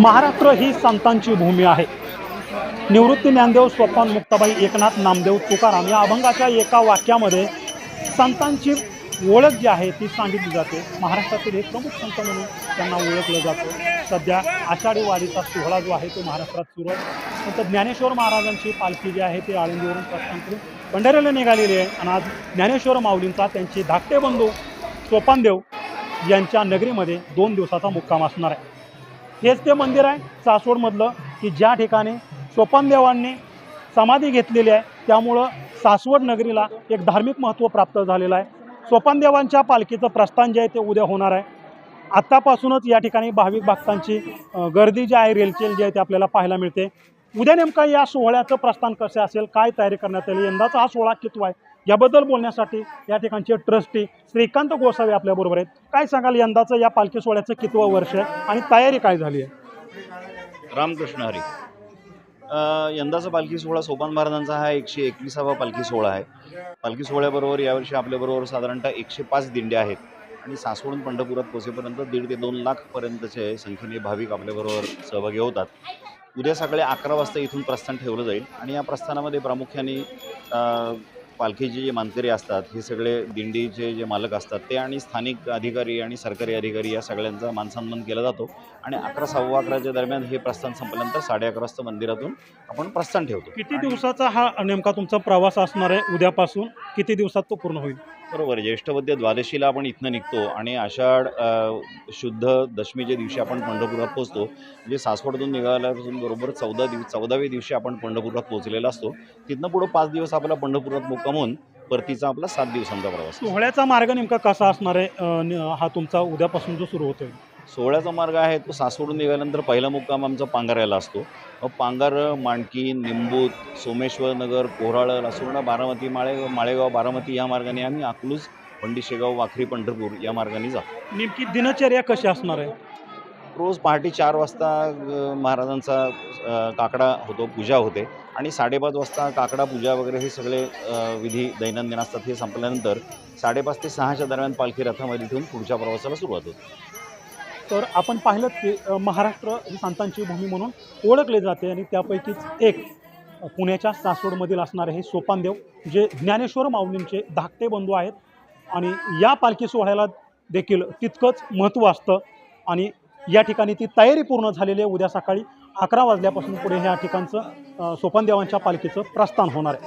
महाराष्ट्र ही संतांची भूमी आहे. निवृत्ती ज्ञानदेव स्वप्न मुक्ताबाई एकनाथ नामदेव तुकाराम या अभंगाच्या एका वाक्यामध्ये संतांची ओळख जी आहे ती सांगितली जाते. महाराष्ट्रातील एक प्रमुख संत म्हणून त्यांना ओळखलं जातं. सध्या आषाढी वारीचा सोहळा जो आहे तो महाराष्ट्रात सुरू आहे. संत ज्ञानेश्वर महाराजांची पालखी जी आहे ती आळंदीवरून प्रस्थान करून पंढरीला निघालेली आहे आणि आज ज्ञानेश्वर माऊलींचा त्यांचे धाकटे बंधू सोपानदेव यांच्या नगरीमध्ये दोन दिवसाचा मुक्काम असणार आहे. हेच ते मंदिर आहे सासवडमधलं की ज्या ठिकाणी सोपानदेवांनी समाधी घेतलेली आहे त्यामुळं सासवड नगरीला एक धार्मिक महत्त्व प्राप्त झालेलं आहे. सोपानदेवांच्या पालखीचं प्रस्थान जे आहे ते उद्या होणार आहे. आत्तापासूनच या ठिकाणी भाविक भक्तांची गर्दी जी आहे रेलचेल जी आहे ती आपल्याला पाहायला मिळते. उद्या नेमका या सोहळ्याचं प्रस्थान कसं असेल काय तयारी करण्यात आली यंदाचा हा सोहळा कितवा आहे याबद्दल बोलण्यासाठी या ठिकाणचे ट्रस्टी श्रीकांत गोसावी आपल्याबरोबर आहेत. काय सांगाल यंदाचं या पालखी सोहळ्याचं कितवं वर्ष आहे आणि तयारी काय झाली आहे? रामकृष्ण हरी. यंदाचा पालखी सोहळा सोपान महाराजांचा हा एकशे एकविसावा पालखी सोहळा आहे. पालखी सोहळ्याबरोबर यावर्षी आपल्याबरोबर साधारणतः एकशे पाच दिंड्या आहेत आणि सासवडून पंढरपुरात पोचेपर्यंत दीड ते दोन लाखपर्यंतचे संख्येने भाविक आपल्याबरोबर सहभागी होतात. उद्या सकाळी अकरा वाजता इथून प्रस्थान ठेवलं जाईल आणि या प्रस्थानामध्ये प्रामुख्याने पालखीचे जे मानकरी असतात हे सगळे दिंडीचे जे मालक असतात ते आणि स्थानिक अधिकारी आणि सरकारी अधिकारी या सगळ्यांचा मानसन्मान केला जातो. आणि अकरा सव्वा अकराच्या दरम्यान हे प्रस्थान संपल्यानंतर साडे अकरा वाजता मंदिरातून आपण प्रस्थान ठेवतो. किती दिवसाचा हा नेमका तुमचा प्रवास असणार आहे उद्यापासून? किती दिवसात तो पूर्ण होईल? बरोबर ज्येष्ठवद्य द्वादशीला आपण इथनं निघतो आणि आषाढ शुद्ध दशमीच्या दिवशी आपण पंढरपुरात पोहोचतो. म्हणजे सासवडतून निघाल्यापासून बरोबर चौदा दिवस चौदाव्या दिवशी आपण पंढरपुरात पोहोचलेला असतो. तिथनं पुढं पाच दिवस आपला पंढरपुरात मुक्कामून परतीचा आपला सात दिवसांचा प्रवास सोहळ्याचा मार्ग नेमका कसा असणार आहे? हा तुमचा उद्यापासून जो सुरू होतोय. सोहळ्याचा मार्ग आहे तो सासवडून निघाल्यानंतर पहिला मुक्काम आमचा पांगाऱ्याला असतो. मग पांगार मांडकी निंबूत सोमेश्वर नगर कोराळ लासुर्णा बारामती माळेगाव माळेगाव बारामती या मार्गाने आम्ही अकलूज पंडिशेगाव वाखरी पंढरपूर या मार्गाने जातो. नेमकी दिनचर्या कशी असणार आहे? रोज पहाटे चार वाजता महाराजांचा काकडा होतो पूजा होते. आणि साडेपाच वाजता काकडा पूजा वगैरे हे सगळे विधी दैनंदिन असतात हे संपल्यानंतर साडेपाच ते सहाच्या दरम्यान पालखी रथामध्ये ठेवून पुढच्या प्रवासाला सुरुवात होते. तर आपण पाहिलं की महाराष्ट्र ही संतांची भूमी म्हणून ओळखले जाते आणि त्यापैकीच एक पुण्याच्या सासवडमधील असणारे हे सोपानदेव जे ज्ञानेश्वर माऊलींचे धाकटे बंधू आहेत आणि या पालखी सोहळ्याला देखील तितकंच महत्त्व असतं आणि या ठिकाणी ती तयारी पूर्ण झालेली आहे. उद्या सकाळी अकरा वाजल्यापासून पुढे ह्या ठिकाणचं सोपानदेवांच्या पालखीचं प्रस्थान होणार आहे.